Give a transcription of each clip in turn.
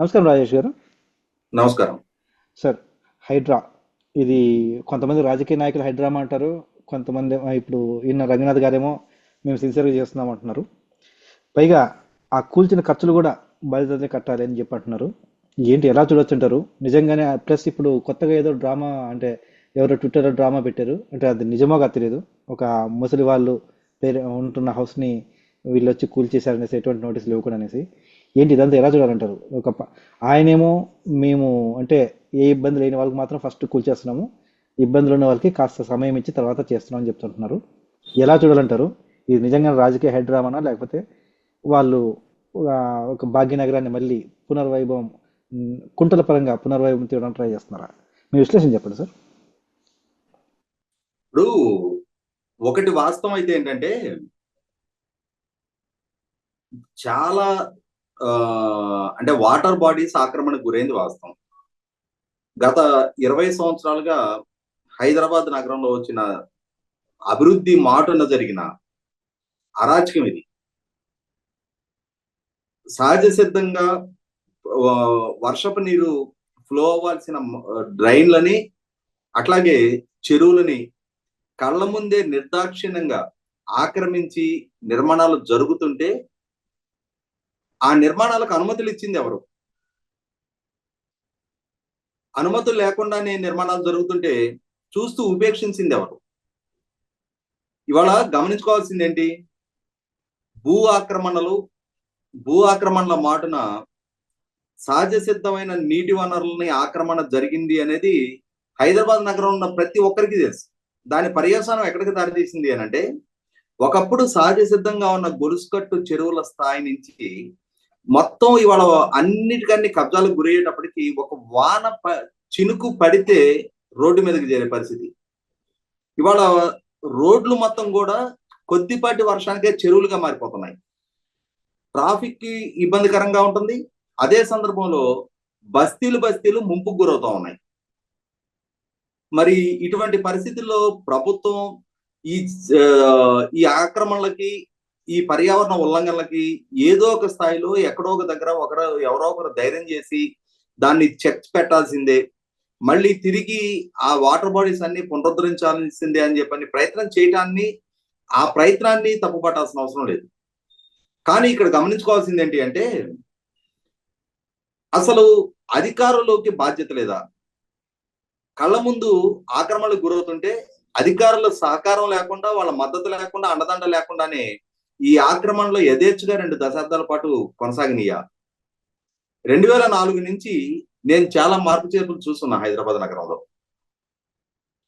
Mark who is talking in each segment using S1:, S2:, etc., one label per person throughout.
S1: నమస్కారం రాజేష్ గారు.
S2: నమస్కారం.
S1: సార్ హైడ్రా. ఇది కొంతమంది రాజకీయ నాయకులు హైడ్రామా అంటారు కొంతమంది ఇప్పుడు ఈయన రంగనాథ్ గారేమో మేము సిన్సియర్గా చేస్తున్నాం అంటున్నారు. పైగా ఆ కూల్చిన ఖర్చులు కూడా బాధ్యతలే కట్టాలి అని చెప్పి అంటున్నారు. ఏంటి ఎలా చూడొచ్చు అంటారు నిజంగానే ప్లస్ ఇప్పుడు కొత్తగా ఏదో డ్రామా అంటే ఎవరో ట్విట్టర్లో డ్రామా పెట్టారు అంటే అది నిజమో కాదు తెలియదు. ఒక ముసలి వాళ్ళు పేరు ఉంటున్న హౌస్ని వీళ్ళు వచ్చి కూల్చేశారనేసి ఎటువంటి నోటీసులు ఇవ్వకుండా అనేసి ఏంటి ఇదంతా ఎలా చూడాలంటారు? ఒక ఆయనేమో మేము అంటే ఏ ఇబ్బంది లేని వాళ్ళకి మాత్రం ఫస్ట్ కూల్చేస్తున్నాము ఇబ్బందులు ఉన్న వాళ్ళకి కాస్త సమయం ఇచ్చి తర్వాత చేస్తున్నాం అని చెప్తుంటున్నారు. ఎలా చూడాలంటారు? ఇది నిజంగా రాజకీయ హెడ్ డ్రామానా? లేకపోతే వాళ్ళు ఒక భాగ్యనగరాన్ని మళ్ళీ పునర్వైభవం కుంటల పరంగా పునర్వైభవం తీయడం ట్రై చేస్తున్నారా? మీ విశ్లేషణ చెప్పండి సార్.
S2: ఇప్పుడు ఒకటి వాస్తవం అయితే ఏంటంటే చాలా అంటే వాటర్ బాడీస్ ఆక్రమణకు గురైంది వాస్తవం. గత ఇరవై సంవత్సరాలుగా హైదరాబాద్ నగరంలో వచ్చిన అభివృద్ధి మాటున జరిగిన అరాచకం ఇది. సహజ సిద్ధంగా వర్షపు నీరు ఫ్లో అవ్వాల్సిన డ్రైన్లని అట్లాగే చెరువులని కళ్ళ ముందే నిర్దాక్షిణ్యంగా ఆక్రమించి నిర్మాణాలు జరుగుతుంటే ఆ నిర్మాణాలకు అనుమతులు ఇచ్చింది ఎవరు? అనుమతులు లేకుండానే నిర్మాణాలు జరుగుతుంటే చూస్తూ ఉపేక్షించింది ఎవరు? ఇవాళ గమనించుకోవాల్సింది ఏంటి భూ ఆక్రమణలు భూ ఆక్రమణల మాటున సహజ సిద్ధమైన నీటి వనరులని ఆక్రమణ జరిగింది అనేది హైదరాబాద్ నగరం ఉన్న ప్రతి ఒక్కరికి తెలుసు. దాని పర్యవసానం ఎక్కడికి దారితీసింది అని అంటే ఒకప్పుడు సహజ సిద్ధంగా ఉన్న గొలుసుకట్టు చెరువుల స్థాయి నుంచి మొత్తం ఇవాళ అన్నిటికన్నీ కబ్జాలకు గురయ్యేటప్పటికి ఒక వాన ప- చినుకు పడితే రోడ్డు మీదకి చేరే పరిస్థితి. ఇవాళ రోడ్లు మొత్తం కూడా కొద్దిపాటి వర్షానికే చెరువులుగా మారిపోతున్నాయి. ట్రాఫిక్కి ఇబ్బందికరంగా ఉంటుంది. అదే సందర్భంలో బస్తీలు బస్తీలు ముంపుకు గురవుతా ఉన్నాయి. మరి ఇటువంటి పరిస్థితుల్లో ప్రభుత్వం ఈ ఈ ఆక్రమణలకి ఈ పర్యావరణ ఉల్లంఘనలకి ఏదో ఒక స్థాయిలో ఎక్కడో ఒక దగ్గర ఒకరు ఎవరో ఒకరు ధైర్యం చేసి దాన్ని చెక్ పెట్టాల్సిందే. మళ్ళీ తిరిగి ఆ వాటర్ బాడీస్ అన్ని పునరుద్ధరించాల్సిందే అని చెప్పని ప్రయత్నం చేయటాన్ని ఆ ప్రయత్నాన్ని తప్పుపట్టాల్సిన అవసరం లేదు. కానీ ఇక్కడ గమనించుకోవాల్సింది ఏంటి అంటే అసలు అధికారులకి బాధ్యత లేదా? కళ్ళ ముందు ఆక్రమణలకు గురవుతుంటే అధికారుల సహకారం లేకుండా వాళ్ళ మద్దతు లేకుండా అండదండ లేకుండానే ఈ ఆక్రమణలో యథేచ్ఛగా రెండు దశాబ్దాల పాటు కొనసాగినయ్యా. రెండు వేల నాలుగు నుంచి నేను చాలా మార్పు చేర్పులు చూస్తున్నా హైదరాబాద్ నగరంలో.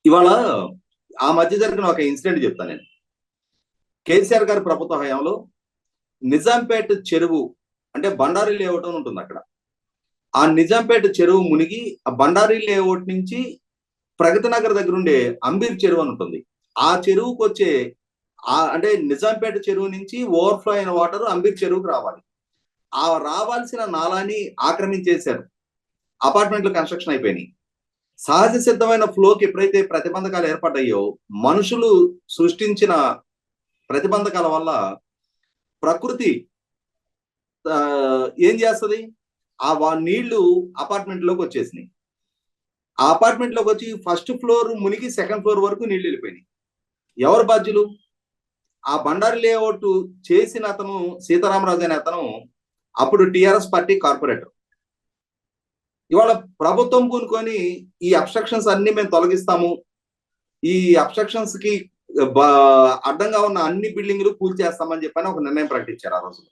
S2: ఇవాళ ఆ మధ్య జరిగిన ఒక ఇన్సిడెంట్ చెప్తాను నేను. కేసీఆర్ గారి ప్రభుత్వ హయాంలో నిజాంపేట చెరువు అంటే బండారి లేఅవుట్ అని ఉంటుంది అక్కడ. ఆ నిజాంపేట చెరువు మునిగి ఆ బండారి లేఅవుట్ నుంచి ప్రగతి నగర్ దగ్గర ఉండే అంబీర్ చెరువు అని ఉంటుంది. ఆ చెరువుకు వచ్చే అంటే నిజాంపేట చెరువు నుంచి ఓవర్ఫ్లో అయిన వాటర్ అంబీర్ చెరువుకు రావాలి. ఆ రావాల్సిన నాలాని ఆక్రమించేశారు. అపార్ట్మెంట్లు కన్స్ట్రక్షన్ అయిపోయినాయి. సహజ సిద్ధమైన ఫ్లోకి ఎప్పుడైతే ప్రతిబంధకాలు ఏర్పడ్డాయో మనుషులు సృష్టించిన ప్రతిబంధకాల వల్ల ప్రకృతి ఏం చేస్తుంది? ఆ వా- నీళ్ళు అపార్ట్మెంట్లోకి వచ్చేసినాయి. ఆ అపార్ట్మెంట్లోకి వచ్చి ఫస్ట్ ఫ్లోర్ మునిగి సెకండ్ ఫ్లోర్ వరకు నీళ్ళు వెళ్ళిపోయినాయి. ఎవరు బాధ్యులు? ఆ బండారు లేఅవుట్ చేసిన అతను సీతారామరాజు అనే అతను అప్పుడు టిఆర్ఎస్ పార్టీ కార్పొరేటర్. ఇవాళ ప్రభుత్వం పూనుకొని ఈ అబ్స్ట్రక్షన్స్ అన్ని మేము తొలగిస్తాము. ఈ అబ్స్ట్రక్షన్స్కి బా- అడ్డంగా ఉన్న అన్ని బిల్డింగ్లు కూల్చేస్తామని చెప్పని ఒక నిర్ణయం ప్రకటించారు ఆ రోజు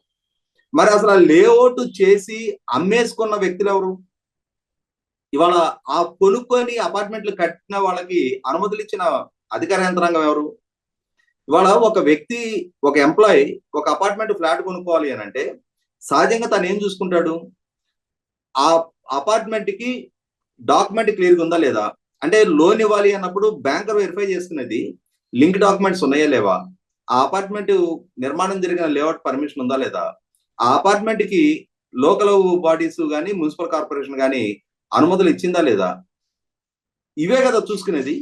S2: మరి అసలు ఆ లేఅవుట్ చేసి అమ్మేసుకున్న వ్యక్తులు ఎవరు? ఇవాళ ఆ కొనుక్కొని అపార్ట్మెంట్లు కట్టిన వాళ్ళకి అనుమతులు ఇచ్చిన అధికార యంత్రాంగం ఎవరు? ఇవాళ ఒక వ్యక్తి ఒక ఎంప్లాయీ ఒక అపార్ట్మెంట్ ఫ్లాట్ కొనుక్కోవాలి అని అంటే సహజంగా తను ఏం చూసుకుంటాడు? ఆ అపార్ట్మెంట్కి డాక్యుమెంట్ క్లియర్గా ఉందా లేదా? అంటే లోన్ ఇవ్వాలి అన్నప్పుడు బ్యాంకర్ వెరిఫై చేసుకునేది లింక్ డాక్యుమెంట్స్ ఉన్నాయా లేవా? ఆ అపార్ట్మెంట్ నిర్మాణం జరిగిన లేఅవుట్ పర్మిషన్ ఉందా లేదా? ఆ అపార్ట్మెంట్కి లోకల్ బాడీస్ కానీ మున్సిపల్ కార్పొరేషన్ కానీ అనుమతులు ఇచ్చిందా లేదా? ఇవే కదా చూసుకునేది.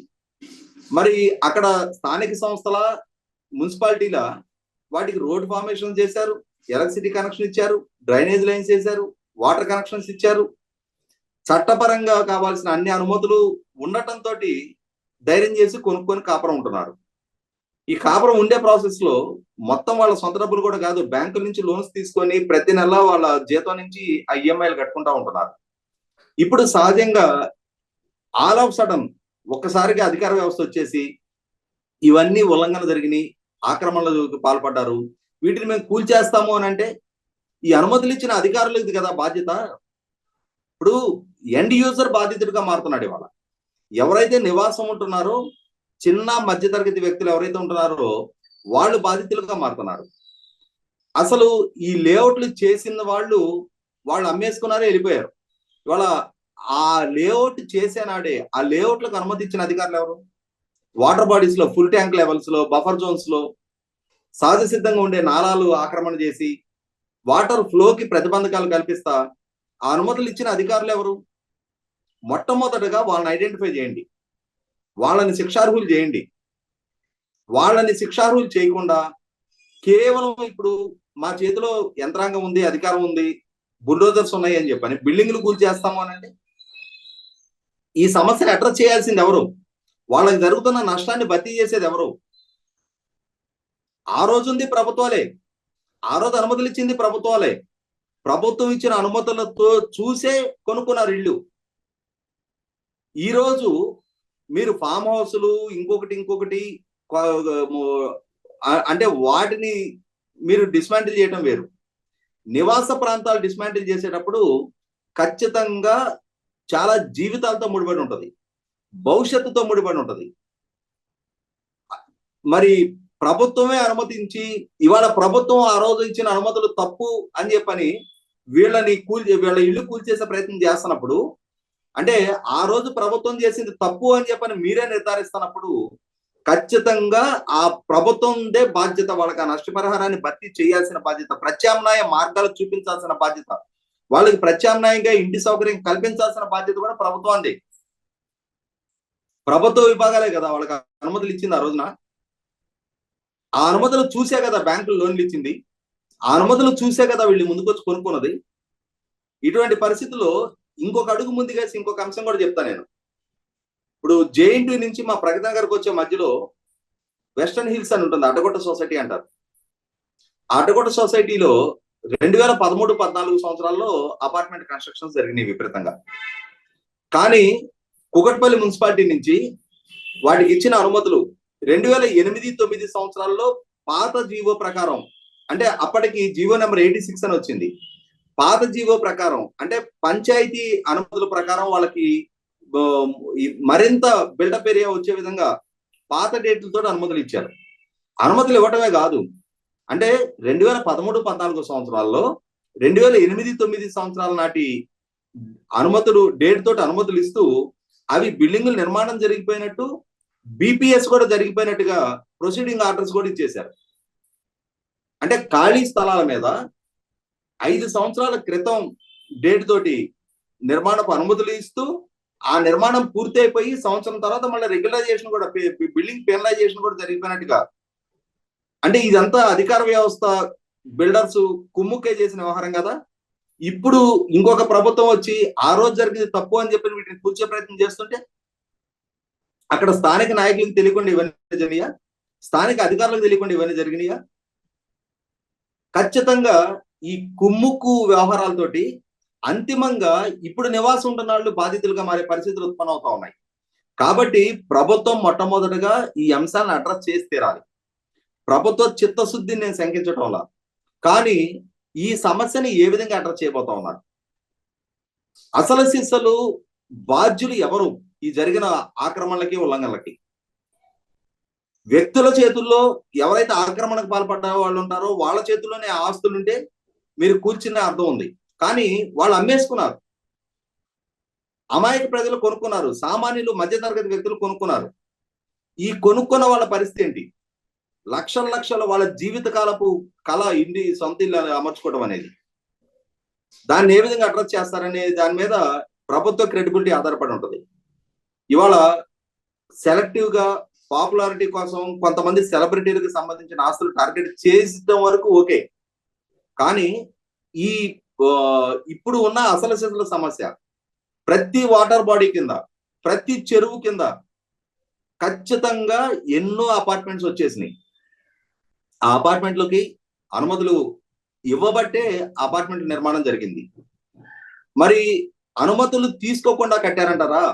S2: మరి అక్కడ స్థానిక సంస్థల మున్సిపాలిటీల వాటికి రోడ్ ఫార్మేషన్ చేశారు ఎలక్ట్రిసిటీ కనెక్షన్ ఇచ్చారు డ్రైనేజ్ లైన్స్ చేశారు వాటర్ కనెక్షన్స్ ఇచ్చారు. చట్టపరంగా కావాల్సిన అన్ని అనుమతులు ఉండటంతో ధైర్యం చేసి కొనుక్కొని కాపురం ఉంటున్నారు. ఈ కాపురం ఉండే ప్రాసెస్లో మొత్తం వాళ్ళ సొంత డబ్బులు కూడా కాదు బ్యాంకుల నుంచి లోన్స్ తీసుకొని ప్రతి నెల వాళ్ళ జీతం నుంచి ఆ ఈఎంఐలు కట్టుకుంటా ఉంటున్నారు. ఇప్పుడు సహజంగా ఆల్ ఆఫ్ సడన్ ఒక్కసారిగా అధికార వ్యవస్థ వచ్చేసి ఇవన్నీ ఉల్లంఘన జరిగినాయి ఆక్రమణలకు పాల్పడ్డారు. వీటిని మేము కూల్చేస్తాము అని అంటే ఈ అనుమతులు ఇచ్చిన అధికారులకి కదా బాధ్యత. ఇప్పుడు ఎండ్ యూజర్ బాధితుడిగా మారుతున్నాడు ఇవాళ. ఎవరైతే నివాసం ఉంటున్నారో చిన్న మధ్యతరగతి వ్యక్తులు ఎవరైతే ఉంటున్నారో వాళ్ళు బాధితులుగా మారుతున్నారు. అసలు ఈ లేఅవుట్లు చేసిన వాళ్ళు వాళ్ళు అమ్మేసుకున్నారు వెళ్ళిపోయారు. ఇవాళ ఆ లేఅవుట్ చేసేనాడే ఆ లేఅవుట్లకు అనుమతి ఇచ్చిన అధికారులు ఎవరు? వాటర్ బాడీస్లో ఫుల్ ట్యాంక్ లెవెల్స్లో బఫర్ జోన్స్లో సహజ సిద్ధంగా ఉండే నాళాలు ఆక్రమణ చేసి వాటర్ ఫ్లోకి ప్రతిబంధకాలు కల్పిస్తా ఆ అనుమతులు ఇచ్చిన అధికారులు ఎవరు? మొట్టమొదటగా వాళ్ళని ఐడెంటిఫై చేయండి. వాళ్ళని శిక్షార్హులు చేయండి. వాళ్ళని శిక్షార్హులు చేయకుండా కేవలం ఇప్పుడు మా చేతిలో యంత్రాంగం ఉంది అధికారం ఉంది బుల్డోజర్స్ ఉన్నాయి అని చెప్పని బిల్డింగ్లు కూల్ చేస్తాము అని ఈ సమస్యను అడ్రస్ చేయాల్సింది ఎవరు? వాళ్ళకి జరుగుతున్న నష్టాన్ని భర్తీ చేసేది ఎవరు? ఆ రోజు ఉంది ప్రభుత్వాలే. ఆ రోజు అనుమతులు ఇచ్చింది ప్రభుత్వాలే. ప్రభుత్వం ఇచ్చిన అనుమతులతో చూసే కొనుక్కున్నారు ఇల్లు ఈ రోజు మీరు ఫామ్ హౌస్లు ఇంకొకటి ఇంకొకటి అంటే వాటిని మీరు డిస్మాంటిల్ చేయడం వేరు. నివాస ప్రాంతాలు డిస్మాంటిల్ చేసేటప్పుడు ఖచ్చితంగా చాలా జీవితాలతో ముడిపడి ఉంటుంది. భవిష్యత్తుతో ముడిపడి ఉంటది. మరి ప్రభుత్వమే అనుమతించి ఇవాళ ప్రభుత్వం ఆ రోజు ఇచ్చిన అనుమతులు తప్పు అని చెప్పని వీళ్ళని కూల్ వీళ్ళ ఇల్లు కూల్చేసే ప్రయత్నం చేస్తున్నప్పుడు అంటే ఆ రోజు ప్రభుత్వం చేసింది తప్పు అని చెప్పని మీరే నిర్ధారిస్తున్నప్పుడు ఖచ్చితంగా ఆ ప్రభుత్వందే బాధ్యత వాళ్ళకి ఆ నష్టపరిహారాన్ని భర్తీ చేయాల్సిన బాధ్యత ప్రత్యామ్నాయ మార్గాలు చూపించాల్సిన బాధ్యత వాళ్ళకి ప్రత్యామ్నాయంగా ఇంటి సౌకర్యం కల్పించాల్సిన బాధ్యత కూడా ప్రభుత్వాన్ని ప్రభుత్వ విభాగాలే కదా వాళ్ళకి అనుమతులు ఇచ్చింది ఆ రోజున. ఆ అనుమతులు చూసే కదా బ్యాంకులు లోన్లు ఇచ్చింది. ఆ అనుమతులు చూసే కదా వీళ్ళు ముందుకొచ్చి కొనుక్కున్నది. ఇటువంటి పరిస్థితుల్లో ఇంకొక అడుగు ముందుకేసి ఇంకొక అంశం కూడా చెప్తా నేను. ఇప్పుడు జేఎన్టీ నుంచి మా ప్రగతి నగర్కి వచ్చే మధ్యలో వెస్టర్న్ హిల్స్ అని ఉంటుంది అడ్డగొట్ట సొసైటీ అంటారు. ఆ అడ్డగొట్ట సొసైటీలో రెండు వేల పదమూడు పద్నాలుగు సంవత్సరాల్లో అపార్ట్మెంట్ కన్స్ట్రక్షన్స్ జరిగినాయి విపరీతంగా. కానీ కుకట్పల్లి మున్సిపాలిటీ నుంచి వాటికి ఇచ్చిన అనుమతులు రెండు వేల ఎనిమిది తొమ్మిది సంవత్సరాల్లో పాత జీవో ప్రకారం అంటే అప్పటికి జీవో నెంబర్ ఎయిటీ సిక్స్ అని వచ్చింది. పాత జీవో ప్రకారం అంటే పంచాయతీ అనుమతుల ప్రకారం వాళ్ళకి మరింత బిల్డప్ ఏరియా వచ్చే విధంగా పాత డేట్లతో అనుమతులు ఇచ్చారు. అనుమతులు ఇవ్వటమే కాదు అంటే రెండు వేల పదమూడు పద్నాలుగు సంవత్సరాల్లో రెండు వేల ఎనిమిది తొమ్మిది సంవత్సరాల నాటి అనుమతులు డేట్ తోటి అనుమతులు ఇస్తూ అవి బిల్డింగులు నిర్మాణం జరిగిపోయినట్టు బిపిఎస్ కూడా జరిగిపోయినట్టుగా ప్రొసీడింగ్ ఆర్డర్స్ కూడా ఇచ్చేశారు. అంటే ఖాళీ స్థలాల మీద ఐదు సంవత్సరాల క్రితం డేట్ తోటి నిర్మాణపు అనుమతులు ఇస్తూ ఆ నిర్మాణం పూర్తి అయిపోయి సంవత్సరం తర్వాత మళ్ళీ రెగ్యులైజేషన్ కూడా బిల్డింగ్ పెనలైజేషన్ కూడా జరిగిపోయినట్టుగా. అంటే ఇదంతా అధికార వ్యవస్థ బిల్డర్స్ కుమ్ముకే చేసిన వ్యవహారం కదా. ఇప్పుడు ఇంకొక ప్రభుత్వం వచ్చి ఆ రోజు జరిగింది తప్పు అని చెప్పి వీటిని కూర్చే ప్రయత్నం చేస్తుంటే అక్కడ స్థానిక నాయకులకు తెలియకుండా ఇవన్నీ జరిగినాయా? స్థానిక అధికారులకు తెలియకుండా ఇవన్నీ జరిగినాయా? ఖచ్చితంగా ఈ కుమ్ముకు వ్యవహారాలతోటి అంతిమంగా ఇప్పుడు నివాసం ఉంటున్న వాళ్ళు బాధితులుగా మారే పరిస్థితులు ఉత్పన్నం అవుతా ఉన్నాయి. కాబట్టి ప్రభుత్వం మొట్టమొదటగా ఈ అంశాలను అడ్రస్ చేసి తీరాలి. ప్రభుత్వ చిత్తశుద్ధిని నేను శంకించటంలా కానీ ఈ సమస్యని ఏ విధంగా అడ్రస్ చేయబోతా ఉన్నారు? అసలు శిస్సలు బాధ్యులు ఎవరు ఈ జరిగిన ఆక్రమణలకి ఉల్లంఘనలకి? వ్యక్తుల చేతుల్లో ఎవరైతే ఆక్రమణకు పాల్పడ్డ వాళ్ళు ఉంటారో వాళ్ళ చేతుల్లోనే ఆస్తులుంటే మీరు కూర్చున్న అర్థం ఉంది. కానీ వాళ్ళు అమ్మేసుకున్నారు. అమాయక ప్రజలు కొనుక్కున్నారు. సామాన్యులు మధ్యతరగతి వ్యక్తులు కొనుక్కున్నారు. ఈ కొనుక్కున్న వాళ్ళ పరిస్థితి ఏంటి? లక్షల లక్షల వాళ్ళ జీవితకాలపు కళ ఇండి సొంత ఇల్లు అమర్చుకోవడం అనేది. దాన్ని ఏ విధంగా అడ్రస్ చేస్తారనే దాని మీద ప్రభుత్వ క్రెడిబిలిటీ ఆధారపడి ఉంటుంది. ఇవాళ సెలెక్టివ్గా పాపులారిటీ కోసం కొంతమంది సెలబ్రిటీలకు సంబంధించిన ఆస్తులు టార్గెట్ చేసిన వరకు ఓకే. కానీ ఈ ఇప్పుడు ఉన్న అసలు సిసల సమస్య ప్రతి వాటర్ బాడీ కింద ప్రతి చెరువు కింద ఖచ్చితంగా ఎన్నో అపార్ట్మెంట్స్ వచ్చేసినాయి. ఆ అపార్ట్మెంట్లకి అనుమతులు ఇవ్వబట్టే అపార్ట్మెంట్ నిర్మాణం జరిగింది. మరి అనుమతులు తీసుకోకుండా కట్టారంటారా?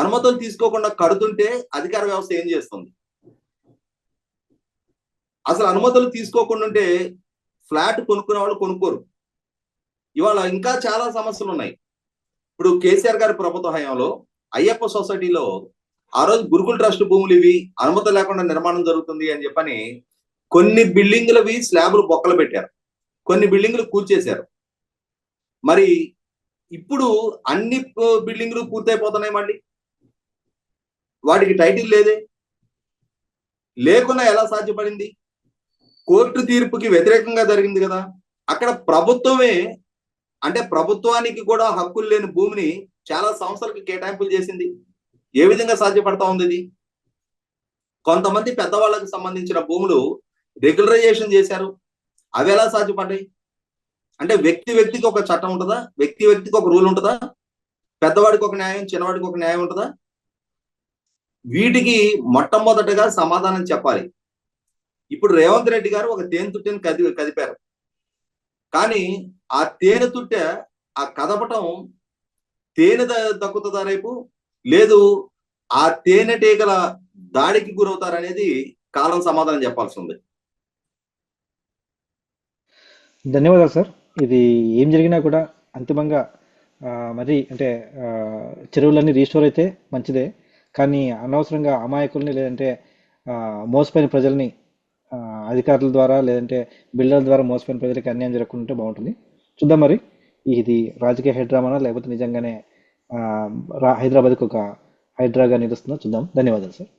S2: అనుమతులు తీసుకోకుండా కడుతుంటే అధికార వ్యవస్థ ఏం చేస్తుంది? అసలు అనుమతులు తీసుకోకుండా ఉంటే ఫ్లాట్ కొనుక్కునే వాళ్ళు కొనుక్కోరు. ఇవాళ ఇంకా చాలా సమస్యలు ఉన్నాయి. ఇప్పుడు కేసీఆర్ గారి ప్రభుత్వ హయాంలో అయ్యప్ప సొసైటీలో ఆ రోజు గురుకుల ట్రస్ట్ భూములు ఇవి అనుమతి లేకుండా నిర్మాణం జరుగుతుంది అని చెప్పని కొన్ని బిల్డింగ్లవి స్లాబులు బొక్కలు పెట్టారు. కొన్ని బిల్డింగులు కూల్చేశారు. మరి ఇప్పుడు అన్ని బిల్డింగ్లు బిల్డింగులు పూర్తయిపోతున్నాయి మళ్ళీ? వాటికి టైటిల్ లేదే? లేకుండా ఎలా సాధ్యపడింది? కోర్టు తీర్పుకి వ్యతిరేకంగా జరిగింది కదా. అక్కడ ప్రభుత్వమే అంటే ప్రభుత్వానికి కూడా హక్కులు లేని భూమిని చాలా సంస్థలకు కేటాయింపులు చేసింది. ఏ విధంగా సాధ్యపడతా ఉంది ఇది? కొంతమంది పెద్దవాళ్ళకి సంబంధించిన భూములు రెగ్యులరైజేషన్ చేశారు. అవి ఎలా సాధ్యపడ్డాయి? అంటే వ్యక్తి వ్యక్తికి ఒక చట్టం ఉంటుందా? వ్యక్తి వ్యక్తికి ఒక రూల్ ఉంటుందా? పెద్దవాడికి ఒక న్యాయం చిన్నవాడికి ఒక న్యాయం ఉంటుందా? వీటికి మొట్టమొదటగా సమాధానం చెప్పాలి. ఇప్పుడు రేవంత్ రెడ్డి గారు ఒక తేనె తుట్టెని కది కదిపారు. కానీ ఆ తేనె తుట్టె ఆ కదపటం తేనె దక్కుతుందా రేపు? లేదు ఆ తేనెటీగల దాడికి గురవుతారనేది కాలం సమాధానం చెప్పాల్సి ఉంది.
S1: ధన్యవాదాలు సార్. ఇది ఏం జరిగినా కూడా అంతిమంగా మరి అంటే చెరువులన్నీ రీస్టోర్ అయితే మంచిదే. కానీ అనవసరంగా అమాయకుల్ని లేదంటే మోసపోయిన ప్రజల్ని అధికారుల ద్వారా లేదంటే బిల్డర్ల ద్వారా మోసపోయిన ప్రజలకి అన్యాయం జరగకుండా బాగుంటుంది. చూద్దాం మరి. ఇది రాజకీయ హైడ్రామానా లేకపోతే నిజంగానే హైదరాబాద్కి ఒక హైడ్రాగా నిలుస్తుందో? చూద్దాం. ధన్యవాదాలు సార్.